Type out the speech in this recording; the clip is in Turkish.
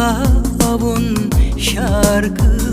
Firavun şarkılar.